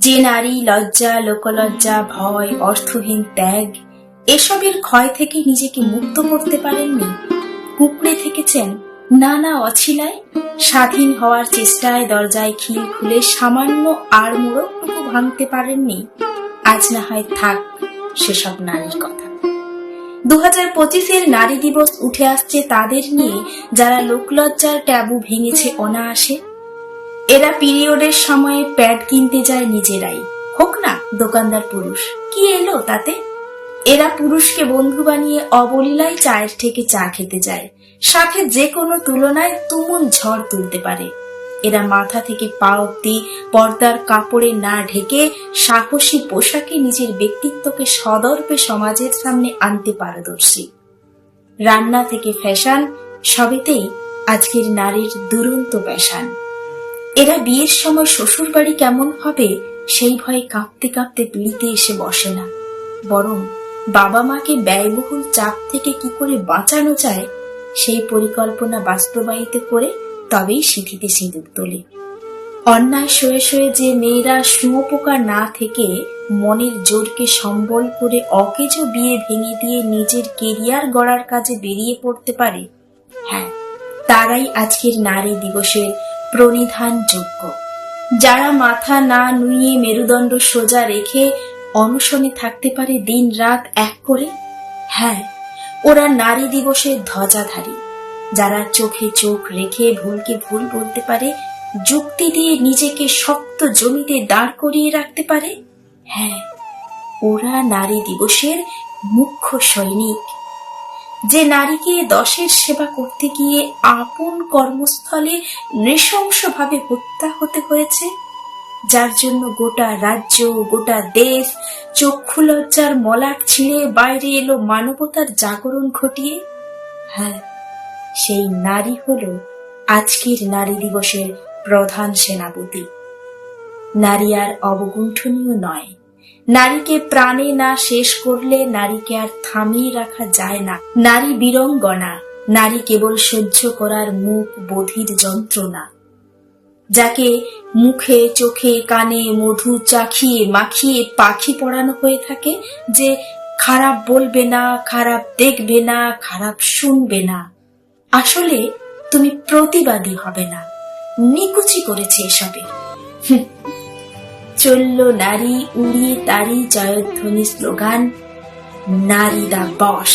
যে নারী লজ্জা, লোকলজ্জা, ভয়, অর্থহীন ত্যাগ, এসবের ক্ষয় থেকে নিজেকে মুক্ত করতে পারেননি। কুকড়ে থেকেছেন নানা অছিলায়, স্বাধীন হওয়ার চেষ্টায় দরজায় খিল খুলে সামান্য আর মোড়কটুকু ভাঙতে পারেননি। আজ না হয় থাক সেসব নারীর কথা। দু হাজার পঁচিশের নারী দিবস উঠে আসছে তাদের নিয়ে যারা লোকলজ্জার ট্যাবু ভেঙেছে অনায়াসে। এরা পিরিয়ডের সময়ে প্যাড কিনতে যায় নিজেরাই। হোক না, দোকানদার পুরুষ। কি এলো তাতে? এরা পুরুষকে বন্ধু বানিয়ে অবলীলায় চায়ের থেকে চা খেতে যায়। সাথে যে কোনো তুলনায় তুমুল ঝড় তুলতে পারে। এরা মাথা থেকে পা অব্দি পর্দার কাপড়ে না ঢেকে সাহসী পোশাকে নিজের ব্যক্তিত্বকে সদর্পে সমাজের সামনে আনতে পারদর্শী। রান্না থেকে ফ্যাশন, সবেতেই আজকের নারীর দুরন্ত প্যাশান এরা বিয়ের সময় শ্বশুর বাড়ি কেমন হবে, সেই ভয়ে কাঁপতে কাঁপতে পিড়িতে এসে বসে না। বরং বাবা মাকে ব্যয়বহুল চাপ থেকে কি করে বাঁচানো যায়, সেই পরিকল্পনা বাস্তবায়িত করে তবেই সিঁথিতে সিঁদুর তোলে। অন্যায় সয়ে সয়ে যে মেয়েরা শুয়োপোকা না থেকে মনের জোরকে সম্বল করে অকেজ বিয়ে ভেঙে দিয়ে নিজের কেরিয়ার গড়ার কাজে বেরিয়ে পড়তে পারে হ্যাঁ তারাই আজকের নারী দিবসের প্রণিধান যোগ্য যারা মাথা না নুইয়ে মেরুদণ্ড সোজা রেখে অনশনে থাকতে পারে দিন রাত এক করে? হ্যাঁ ওরা নারী দিবসের ধ্বজাধারী। যারা চোখে চোখ রেখে ভুলকে ভুল বলতে পারে, যুক্তি দিয়ে নিজেকে শক্ত জমিতে দাঁড় করিয়ে রাখতে পারে? হ্যাঁ ওরা নারী দিবসের মুখ্য সৈনিক। যে নারীকে দশের সেবা করতে গিয়ে আপন কর্মস্থলে নৃশংসভাবে হত্যা হতে হয়েছে, যার জন্য গোটা রাজ্য, গোটা দেশ চক্ষু লজ্জার মলাট ছিঁড়ে বাইরে এলো মানবতার জাগরণ ঘটিয়ে। হ্যাঁ সেই নারী হলো আজকের নারী দিবসের প্রধান সেনাপতি। নারী আর অবগুণ্ঠনীয় নয়। নারীকে প্রাণে না শেষ করলে নারীকে আর থামিয়ে রাখা যায় না। নারী বীরঙ্গনা, নারী কেবল সহ্য করার মুখ বধির যন্ত্রণা। যাকে মুখে, চোখে, কানে, মধু, চাখিয়ে, মাখিয়ে, পাখি পড়ানো হয়ে থাকে যে খারাপ বলবে না, খারাপ দেখবে না, খারাপ শুনবে না। আসলে তুমি প্রতিবাদী হবে না। নিকুচি করেছে এসবে। চলল নারী উড়িয়ে তারি জয়ধ্বনি স্লোগান নারী দা বস